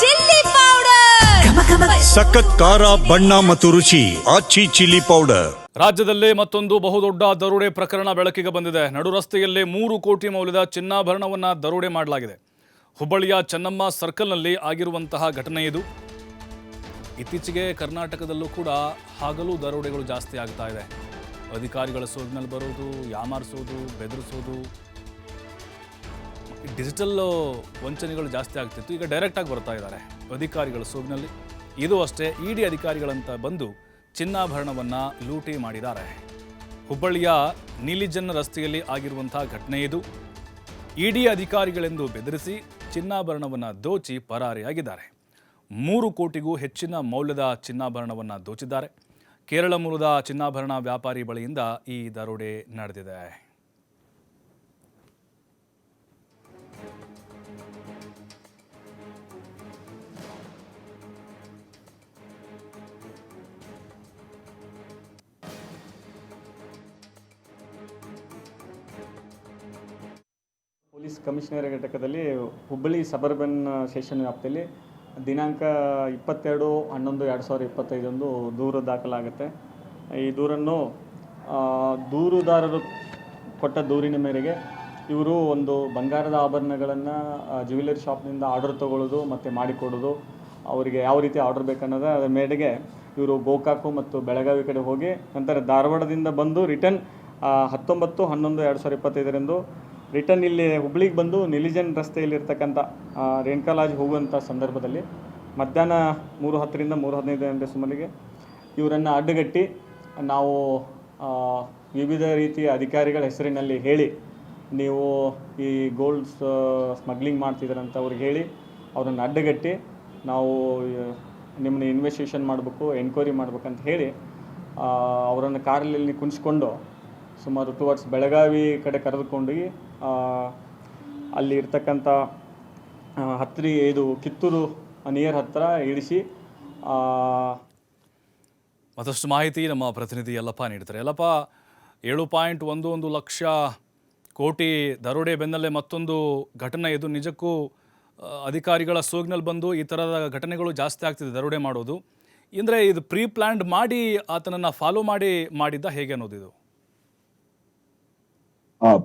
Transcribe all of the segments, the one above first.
Chilli powder. ಸಖತ್ ಖಾರ ಬಣ್ಣ ಮತ್ತು ರುಚಿ ಆಚಿ ಚಿಲ್ಲಿ ಪೌಡರ್. ರಾಜ್ಯದಲ್ಲೇ ಮತ್ತೊಂದು ಬಹುದೊಡ್ಡ ದರೋಡೆ ಪ್ರಕರಣ ಬೆಳಕಿಗೆ ಬಂದಿದೆ. ನಡು ರಸ್ತೆಯಲ್ಲೇ ಮೂರು ಕೋಟಿ ಮೌಲ್ಯದ ಚಿನ್ನಾಭರಣವನ್ನ ದರೋಡೆ ಮಾಡಲಾಗಿದೆ. ಹುಬ್ಬಳ್ಳಿಯ ಚೆನ್ನಮ್ಮ ಸರ್ಕಲ್ನಲ್ಲಿ ಆಗಿರುವಂತಹ ಘಟನೆ ಇದು. ಇತ್ತೀಚೆಗೆ ಕರ್ನಾಟಕದಲ್ಲೂ ಕೂಡ ಹಗಲು ದರೋಡೆಗಳು ಜಾಸ್ತಿ ಆಗ್ತಾ ಇದೆ. ಅಧಿಕಾರಿಗಳ ಸೋಗಿನಲ್ಲಿ ಬರೋದು ಯಾಮಾರಿಸೋದು ಬೆದರಿಸೋದು ಡಿಜಿಟಲ್ ವಂಚನೆಗಳು ಜಾಸ್ತಿ ಆಗ್ತಿತ್ತು, ಈಗ ಡೈರೆಕ್ಟಾಗಿ ಬರ್ತಾ ಇದ್ದಾರೆ ಅಧಿಕಾರಿಗಳ ಸೋಗಿನಲ್ಲಿ. ಇದು ಅಷ್ಟೇ, ಇಡಿ ಅಧಿಕಾರಿಗಳಂತ ಬಂದು ಚಿನ್ನಾಭರಣವನ್ನು ಲೂಟಿ ಮಾಡಿದ್ದಾರೆ. ಹುಬ್ಬಳ್ಳಿಯ ನೀಲಿಜನ್ ರಸ್ತೆಯಲ್ಲಿ ಆಗಿರುವಂತಹ ಘಟನೆ ಇದು. ಇಡಿ ಅಧಿಕಾರಿಗಳೆಂದು ಬೆದರಿಸಿ ಚಿನ್ನಾಭರಣವನ್ನು ದೋಚಿ ಪರಾರಿಯಾಗಿದ್ದಾರೆ. ಮೂರು ಕೋಟಿಗೂ ಹೆಚ್ಚಿನ ಮೌಲ್ಯದ ಚಿನ್ನಾಭರಣವನ್ನು ದೋಚಿದ್ದಾರೆ. ಕೇರಳ ಮೂಲದ ಚಿನ್ನಾಭರಣ ವ್ಯಾಪಾರಿ ಬಳಿಯಿಂದ ಈ ದರೋಡೆ ನಡೆದಿದೆ. ಪೊಲೀಸ್ ಕಮಿಷನರ್ ಘಟಕದಲ್ಲಿ ಹುಬ್ಬಳ್ಳಿ ಸಬರ್ಬನ್ ಸೆಷನ್ ವ್ಯಾಪ್ತಿಯಲ್ಲಿ ದಿನಾಂಕ ಇಪ್ಪತ್ತೆರಡು, ಹನ್ನೊಂದು, ಎರಡು ಸಾವಿರದ ಇಪ್ಪತ್ತೈದೊಂದು ದೂರು ದಾಖಲಾಗುತ್ತೆ. ಈ ದೂರನ್ನು ದೂರುದಾರರು ಕೊಟ್ಟ ದೂರಿನ ಮೇರೆಗೆ ಇವರು ಒಂದು ಬಂಗಾರದ ಆಭರಣಗಳನ್ನು ಜ್ಯುವೆಲರಿ ಶಾಪ್ನಿಂದ ಆರ್ಡರ್ ತೊಗೊಳ್ಳೋದು ಮತ್ತು ಮಾಡಿಕೊಡೋದು, ಅವರಿಗೆ ಯಾವ ರೀತಿ ಆರ್ಡರ್ ಬೇಕನ್ನೋದು ಅದರ ಮೇರೆಗೆ ಇವರು ಗೋಕಾಕು ಮತ್ತು ಬೆಳಗಾವಿ ಕಡೆ ಹೋಗಿ ನಂತರ ಧಾರವಾಡದಿಂದ ಬಂದು ರಿಟರ್ನ್ ಹತ್ತೊಂಬತ್ತು, ಹನ್ನೊಂದು, ಎರಡು ಸಾವಿರದ ಇಪ್ಪತ್ತೈದರಂದು ರಿಟರ್ನ್ ಇಲ್ಲಿ ಹುಬ್ಳಿಗೆ ಬಂದು ನಿಲಿಜನ್ ರಸ್ತೆಯಲ್ಲಿರ್ತಕ್ಕಂಥ ರೇಣುಕಾ ಲಾಜ್ ಹೋಗುವಂಥ ಸಂದರ್ಭದಲ್ಲಿ ಮಧ್ಯಾಹ್ನ ಮೂರು ಹತ್ತರಿಂದ ಮೂರು ಹದಿನೈದು ಗಂಟೆ ಸುಮಾರಿಗೆ ಇವರನ್ನು ಅಡ್ಡಗಟ್ಟಿ ನಾವು ವಿವಿಧ ರೀತಿಯ ಅಧಿಕಾರಿಗಳ ಹೆಸರಿನಲ್ಲಿ ಹೇಳಿ ನೀವು ಈ ಗೋಲ್ಡ್ ಸ್ಮಗ್ಲಿಂಗ್ ಮಾಡ್ತಿದ್ದೀರಂತ ಅವ್ರಿಗೆ ಹೇಳಿ ಅವರನ್ನು ಅಡ್ಡಗಟ್ಟಿ ನಾವು ನಿಮ್ಮನ್ನ ಇನ್ವೆಸ್ಟಿಗೇಷನ್ ಮಾಡಬೇಕು ಎನ್ಕ್ವೈರಿ ಮಾಡ್ಬೇಕಂತ ಹೇಳಿ ಅವರನ್ನು ಕಾರಲ್ಲಿ ಕುಣಿಸ್ಕೊಂಡು ಸುಮಾರು ಟುವರ್ಡ್ಸ್ ಬೆಳಗಾವಿ ಕಡೆ ಕರೆದುಕೊಂಡೋಗಿ ಅಲ್ಲಿ ಇರ್ತಕ್ಕಂಥ ಹತ್ತಿರ ಇದು ಕಿತ್ತೂರು ನಿಯರ್ ಹತ್ತಿರ ಇಳಿಸಿ ಮತ್ತಷ್ಟು ಮಾಹಿತಿ ನಮ್ಮ ಪ್ರತಿನಿಧಿ ಯಲ್ಲಪ್ಪ ನೀಡ್ತಾರೆ ಯಲ್ಲಪ್ಪ, ಏಳು ಪಾಯಿಂಟ್ ಒಂದು ಒಂದು ಲಕ್ಷ ಕೋಟಿ ದರೋಡೆ ಬೆನ್ನಲ್ಲೇ ಮತ್ತೊಂದು ಘಟನೆ ಇದು ನಿಜಕ್ಕೂ ಅಧಿಕಾರಿಗಳ ಸೋಗಿನಲ್ಲಿ ಬಂದು ಈ ಥರದ ಘಟನೆಗಳು ಜಾಸ್ತಿ ಆಗ್ತಿದೆ ದರೋಡೆ ಮಾಡೋದು. ಅಂದರೆ ಇದು ಪ್ರೀ ಪ್ಲ್ಯಾಂಡ್ ಮಾಡಿ ಆತನನ್ನು ಫಾಲೋ ಮಾಡಿ ಮಾಡಿದ್ದ ಹೇಗೆ ಅನ್ನೋದು ಇದು?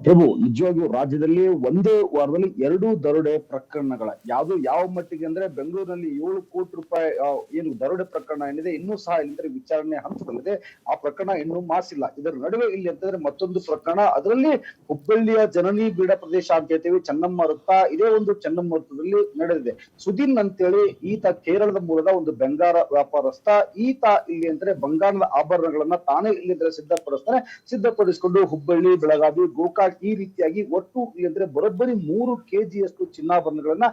ಪ್ರಭು, ನಿಜವಾಗಿಯೂ ರಾಜ್ಯದಲ್ಲಿ ಒಂದೇ ವಾರದಲ್ಲಿ ಎರಡು ದರೋಡೆ ಪ್ರಕರಣಗಳ, ಯಾವುದು ಯಾವ ಮಟ್ಟಿಗೆ ಅಂದ್ರೆ ಬೆಂಗಳೂರಿನಲ್ಲಿ ಏಳು ಕೋಟಿ ರೂಪಾಯಿ ಏನು ದರೋಡೆ ಪ್ರಕರಣ ಏನಿದೆ, ಇನ್ನೂ ಸಹ ಇಲ್ಲಿಂದ್ರೆ ವಿಚಾರಣೆ ಹಂತದಲ್ಲಿದೆ. ಆ ಪ್ರಕರಣ ಇನ್ನೂ ಮಾಸಿಲ್ಲ. ಇದರ ನಡುವೆ ಇಲ್ಲಿ ಅಂತಂದ್ರೆ ಮತ್ತೊಂದು ಪ್ರಕರಣ. ಅದರಲ್ಲಿ ಹುಬ್ಬಳ್ಳಿಯ ಜನನಿ ಬೀಡ ಪ್ರದೇಶ ಅಂತ ಹೇಳ್ತೀವಿ, ಚೆನ್ನಮ್ಮ ವೃತ್ತ, ಇದೇ ಒಂದು ಚೆನ್ನಮ್ಮ ವೃತ್ತದಲ್ಲಿ ನಡೆದಿದೆ. ಸುದೀನ್ ಅಂತೇಳಿ ಈತ ಕೇರಳದ ಮೂಲದ ಒಂದು ಬೆಂಗಾರ ವ್ಯಾಪಾರಸ್ಥ. ಈತ ಇಲ್ಲಿ ಅಂದ್ರೆ ಬಂಗಾರದ ಆಭರಣಗಳನ್ನ ತಾನೇ ಇಲ್ಲಿ ಸಿದ್ಧಪಡಿಸ್ತಾನೆ. ಸಿದ್ಧಪಡಿಸಿಕೊಂಡು ಹುಬ್ಬಳ್ಳಿ, ಬೆಳಗಾವಿ ಗೋಕಾಕ್ ಈ ರೀತಿಯಾಗಿ ಒಟ್ಟು ಅಂದ್ರೆ ಬರೋಬ್ಬರಿ ಮೂರು ಕೆಜಿಯಷ್ಟು ಚಿನ್ನಾಭರಣಗಳನ್ನ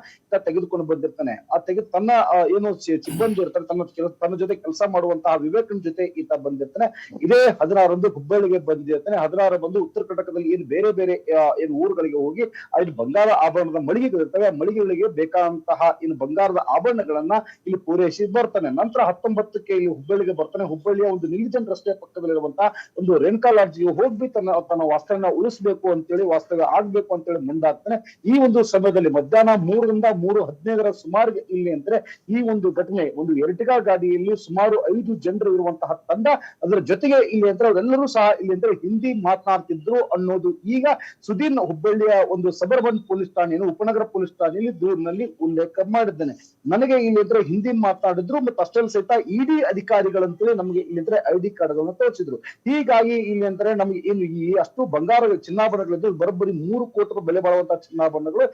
ತೆಗೆದುಕೊಂಡು ಬಂದಿರ್ತಾನೆ. ಆ ತೆಗೆದು ತನ್ನ ಏನು ಸಿಬ್ಬಂದಿ ಇರ್ತಾರೆ, ತನ್ನ ತನ್ನ ಜೊತೆ ಕೆಲಸ ಮಾಡುವಂತಹ ವಿವೇಕನ ಜೊತೆ ಈತ ಬಂದಿರ್ತಾನೆ. ಇದೇ ಹದಿನಾರಂದು ಹುಬ್ಬಳ್ಳಿಗೆ ಬಂದಿರ್ತಾನೆ. ಹದಿನಾರು ಬಂದು ಉತ್ತರ ಕರ್ನಾಟಕದಲ್ಲಿ ಏನು ಬೇರೆ ಬೇರೆ ಏನು ಊರುಗಳಿಗೆ ಹೋಗಿ ಅಲ್ಲಿ ಬಂಗಾರ ಆಭರಣದ ಮಳಿಗೆಗಳಿರ್ತವೆ ಆ ಮಳಿಗೆಗಳಿಗೆ ಬೇಕಾದಂತಹ ಏನು ಬಂಗಾರದ ಆಭರಣಗಳನ್ನ ಇಲ್ಲಿ ಪೂರೈಸಿ ಬರ್ತಾನೆ. ನಂತರ ಹತ್ತೊಂಬತ್ತಕ್ಕೆ ಇಲ್ಲಿ ಹುಬ್ಬಳ್ಳಿಗೆ ಬರ್ತಾನೆ. ಹುಬ್ಬಳ್ಳಿಯ ಒಂದು ನಿಲಿಜನ್ ರಸ್ತೆ ಪಕ್ಕದಲ್ಲಿರುವಂತಹ ಒಂದು ರೇಣುಕಾ ಲಾಡ್ಜಿಗೆ ಹೋಗಿ ತನ್ನ ತನ್ನ ವಾಸ್ತವ್ಯನ ಉಳಿಸ್ಬೇಕು ಅಂತೇಳಿ ವಾಸ್ತವ್ಯ ಆಗ್ಬೇಕು ಅಂತೇಳಿ ಮುಂದಾಗ್ತಾನೆ. ಈ ಒಂದು ಸಮಯದಲ್ಲಿ ಮಧ್ಯಾಹ್ನ ಮೂರರಿಂದ ಮೂರು ಹದಿನೈದರ ಸುಮಾರು ಇಲ್ಲಿ ಅಂದ್ರೆ ಈ ಒಂದು ಘಟನೆ, ಒಂದು ಎರಟಿಗಾ ಗಾಡಿಯಲ್ಲಿ ಸುಮಾರು ಐದು ಜನರು ಇರುವಂತಹ ತಂಡ, ಅದರ ಜೊತೆಗೆ ಇಲ್ಲಿ ಅಂದ್ರೆ ಅವರೆಲ್ಲರೂ ಸಹ ಇಲ್ಲಿ ಅಂದ್ರೆ ಹಿಂದಿ ಮಾತನಾಡ್ತಿದ್ರು ಅನ್ನೋದು ಈಗ ಸುದೀನ್ ಹುಬ್ಬಳ್ಳಿಯ ಒಂದು ಸಬರ್ಬನ್ ಪೊಲೀಸ್ ಠಾಣೆಯನ್ನು, ಉಪನಗರ ಪೊಲೀಸ್ ಠಾಣೆಯಲ್ಲಿ ದೂರಿನಲ್ಲಿ ಉಲ್ಲೇಖ ಮಾಡಿದ್ದೇನೆ. ನನಗೆ ಇಲ್ಲಿ ಅಂದ್ರೆ ಹಿಂದಿ ಮಾತನಾಡಿದ್ರು ಮತ್ತು ಅಷ್ಟೇ ಸಹಿತ ಇಡಿ ಅಧಿಕಾರಿಗಳಂತೇಳಿ ನಮಗೆ ಇಲ್ಲಿ ಅಂದ್ರೆ ಐ ಡಿ ಕಾರ್ಡ್ಗಳನ್ನು ತೋರಿಸಿದ್ರು. ಹೀಗಾಗಿ ಇಲ್ಲಿ ಅಂದ್ರೆ ನಮಗೆ ಏನು ಈ ಅಷ್ಟು ಬಂಗಾರ ಚಿನ್ನಾಭರಣಗಳಿದ್ದು ಬರೋಬ್ಬರಿ ಮೂರು ಕೋಟಿ ರೂಪಾಯಿ ಬೆಲೆ ಬಾಳುವಂತಹ ಚಿನ್ನಾಭರಣಗಳು.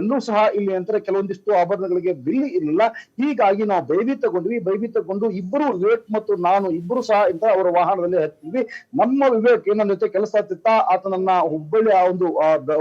ಎಲ್ಲೂ ಸಹ ಇಲ್ಲಿ ಅಂತಾರೆ ಕೆಲವೊಂದಿಷ್ಟು ಆಭರಣಗಳಿಗೆ ಬಿಲ್ ಇರಲಿಲ್ಲ. ಹೀಗಾಗಿ ನಾವು ಭಯಭೀತ ತಗೊಂಡ್ವಿ ಭಯಭೀತ ತಗೊಂಡು ಇಬ್ಬರು ವಿವೇಕ್ ಮತ್ತು ನಾನು ಇಬ್ಬರು ಸಹ ಇಂತ ಅವರ ವಾಹನದಲ್ಲಿ ಹತ್ತಿದ್ವಿ. ನಮ್ಮ ವಿವೇಕ್ ನನ್ನ ಜೊತೆ ಕೆಲಸ ಆಗ್ತಿತ್ತ ಆತನನ್ನ ಹುಬ್ಬಳ್ಳಿ ಆ ಒಂದು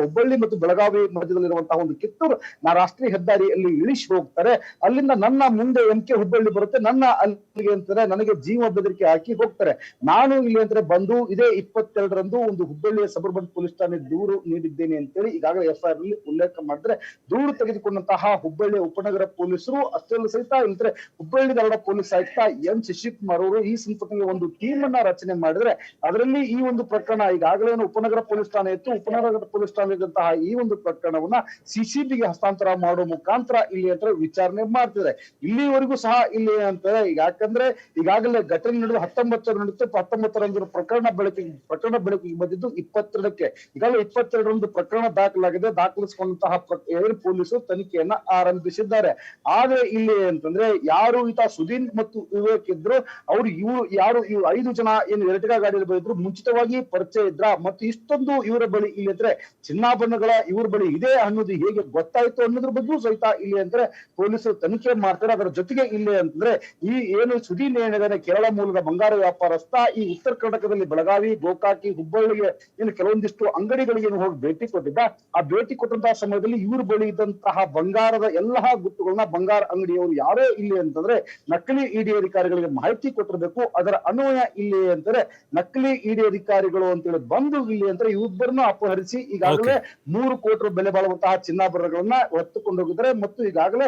ಹುಬ್ಬಳ್ಳಿ ಮತ್ತು ಬೆಳಗಾವಿ ಮಧ್ಯದಲ್ಲಿರುವಂತಹ ಒಂದು ಕಿತ್ತೂರು, ನಾ ರಾಷ್ಟ್ರೀಯ ಹೆದ್ದಾರಿಯಲ್ಲಿ ಇಳಿಸಿ ಹೋಗ್ತಾರೆ. ಅಲ್ಲಿಂದ ನನ್ನ ಮುಂದೆ ಎಂ ಕೆ ಹುಬ್ಬಳ್ಳಿ ಬರುತ್ತೆ. ನನ್ನ ಅಲ್ಲಿಗೆ ಅಂತಾರೆ ನನಗೆ ಜೀವ ಬೆದರಿಕೆ ಹಾಕಿ ಹೋಗ್ತಾರೆ. ನಾನು ಇಲ್ಲಿ ಅಂದ್ರೆ ಬಂದು ಇದೇ ಇಪ್ಪತ್ತೆರಡರಂದು ಒಂದು ಹುಬ್ಬಳ್ಳಿಯ ಸಬರ್ಬನ್ ಪೊಲೀಸ್ ಠಾಣೆ ದೂರು ನೀಡಿದ್ದೇನೆ ಅಂತೇಳಿ ಈಗಾಗಲೇ ಎಫ್ಐಆರ್ನಲ್ಲಿ ಉಲ್ಲೇಖ ಮಾಡಿದ್ರೆ ದೂರು ತೆಗೆದುಕೊಂಡಂತಹ ಹುಬ್ಬಳ್ಳಿ ಉಪನಗರ ಪೊಲೀಸರು ಅಷ್ಟೆಲ್ಲ ಸಹಿತ ಇಲ್ಲದ್ರೆ ಹುಬ್ಬಳ್ಳಿ ಧಾರವಾಡ ಪೊಲೀಸ್ ಆಯುಕ್ತ ಎಂ ಶಶಿಕುಮಾರ್ ಅವರು ಈ ಸಂಪತ್ತಿಗೆ ಒಂದು ಟೀಮ್ ಅನ್ನ ರಚನೆ ಮಾಡಿದ್ರೆ ಅದರಲ್ಲಿ ಈ ಒಂದು ಪ್ರಕರಣ ಈಗಾಗಲೇ ಉಪನಗರ ಪೊಲೀಸ್ ಠಾಣೆ ಇತ್ತು. ಉಪನಗರ ಪೊಲೀಸ್ ಠಾಣೆ ಇದ್ದಂತಹ ಈ ಒಂದು ಪ್ರಕರಣವನ್ನ ಸಿಸಿಬಿಗೆ ಹಸ್ತಾಂತರ ಮಾಡುವ ಮುಖಾಂತರ ಇಲ್ಲಿ ಅಂತ ವಿಚಾರಣೆ ಮಾಡ್ತಿದ್ದಾರೆ. ಇಲ್ಲಿವರೆಗೂ ಸಹ ಇಲ್ಲಿ ಅಂತ ಈಗ ಯಾಕಂದ್ರೆ ಈಗಾಗಲೇ ಘಟನೆ ನಡೆದು ಹತ್ತೊಂಬತ್ತರ ನಡೆದು ಹತ್ತೊಂಬತ್ತರಂದು ಪ್ರಕರಣ ಬೆಳಕಿಗೆ ಪ್ರಕರಣ ಬೆಳಕಿಗೆ ಬಂದಿದ್ದು ಇಪ್ಪತ್ತೆರಡಕ್ಕೆ. ಈಗಾಗಲೇ ಇಪ್ಪತ್ತೆರಡರಂದು ಪ್ರಕರಣ ದಾಖಲಾಗಿದೆ. ದಾಖಲಿಸಿಕೊಂಡಂತಹ ಏರ್ ಪೊಲೀಸರು ತನಿಖೆಯನ್ನ ಆರಂಭಿಸಿದ್ದಾರೆ. ಆದ್ರೆ ಇಲ್ಲಿ ಅಂತಂದ್ರೆ ಯಾರು ಈತ ಸುದೀನ್ ಮತ್ತು ವಿವೇಕ್ ಇದ್ರು, ಅವ್ರು ಇವ್ರು ಯಾರು ಇವ್ರು ಐದು ಜನ ಏನು ಎರಟಿಗ ಗಾಡಿಯಲ್ಲಿ ಬಂದಿದ್ರು ಮುಂಚಿತವಾಗಿ ಪರಿಚಯ ಇದ್ರ ಮತ್ತು ಇಷ್ಟೊಂದು ಇವರ ಬಳಿ ಇಲ್ಲಿ ಅಂದ್ರೆ ಚಿನ್ನಾಭರಣಗಳ ಇವ್ರ ಬಳಿ ಇದೆ ಅನ್ನೋದು ಹೇಗೆ ಗೊತ್ತಾಯ್ತು ಅನ್ನೋದ್ರ ಬಗ್ಗೆ ಸಹಿತ ಇಲ್ಲಿ ಅಂದ್ರೆ ಪೊಲೀಸರು ತನಿಖೆ ಮಾಡ್ತಾರೆ. ಅದರ ಜೊತೆಗೆ ಇಲ್ಲಿ ಅಂತಂದ್ರೆ ಈ ಏನು ಸುದೀನ್ ಏನಿದಾನೆ ಕೇರಳ ಮೂಲದ ಬಂಗಾರ ವ್ಯಾಪಾರಸ್ಥ ಈ ಉತ್ತರ ಕರ್ನಾಟಕದಲ್ಲಿ ಬೆಳಗಾವಿ, ಗೋಕಾಕಿ, ಹುಬ್ಬಳ್ಳಿಗೆ ಏನು ಕೆಲವೊಂದಿಷ್ಟು ಅಂಗಡಿಗಳಿಗೆ ಏನು ಹೋಗಿ ಭೇಟಿ ಕೊಟ್ಟಿದ್ದ ಆ ಭೇಟಿ ಕೊಟ್ಟಂತಹ ಸಮಯದಲ್ಲಿ ಇವ್ರ ಬಳಿ ಇದ್ದಂತಹ ಬಂಗಾರದ ಎಲ್ಲಾ ಗುಟ್ಟುಗಳನ್ನ ಬಂಗಾರ ಅಂಗಡಿಯವರು ಯಾರೇ ಇಲ್ಲಿ ಅಂತಂದ್ರೆ ನಕಲಿ ಇಡಿ ಅಧಿಕಾರಿಗಳಿಗೆ ಮಾಹಿತಿ ಕೊಟ್ಟಿರಬೇಕು. ಅದರ ಅನ್ವಯ ಇಲ್ಲಿ ಅಂತಂದ್ರೆ ನಕಲಿ ಇಡಿ ಅಧಿಕಾರಿಗಳು ಅಂತೇಳಿ ಬಂದು ಇಲ್ಲಿ ಅಂದ್ರೆ ಇಬ್ಬರನ್ನ ಅಪಹರಿಸಿ ಈಗಾಗಲೇ ಮೂರು ಕೋಟಿ ಬೆಲೆ ಬಾಳುವಂತಹ ಚಿನ್ನಾಭರಣಗಳನ್ನ ಹೊತ್ತುಕೊಂಡು ಹೋಗಿದ್ದಾರೆ ಮತ್ತು ಈಗಾಗಲೇ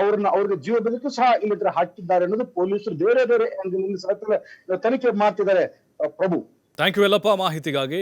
ಅವ್ರನ್ನ ಅವ್ರಿಗೆ ಜೀವ ಬೆದರಿಕೆ ಸಹ ಇಲ್ಲಿ ಹತ್ರ ಹಾಕಿದ್ದಾರೆ ಅನ್ನೋದು ಪೊಲೀಸರು ಬೇರೆ ಬೇರೆ ತನಿಖೆ ಮಾಡ್ತಿದ್ದಾರೆ ಪ್ರಭು. ಥ್ಯಾಂಕ್ ಯು ಎಲ್ಲಪ್ಪ ಮಾಹಿತಿಗಾಗಿ.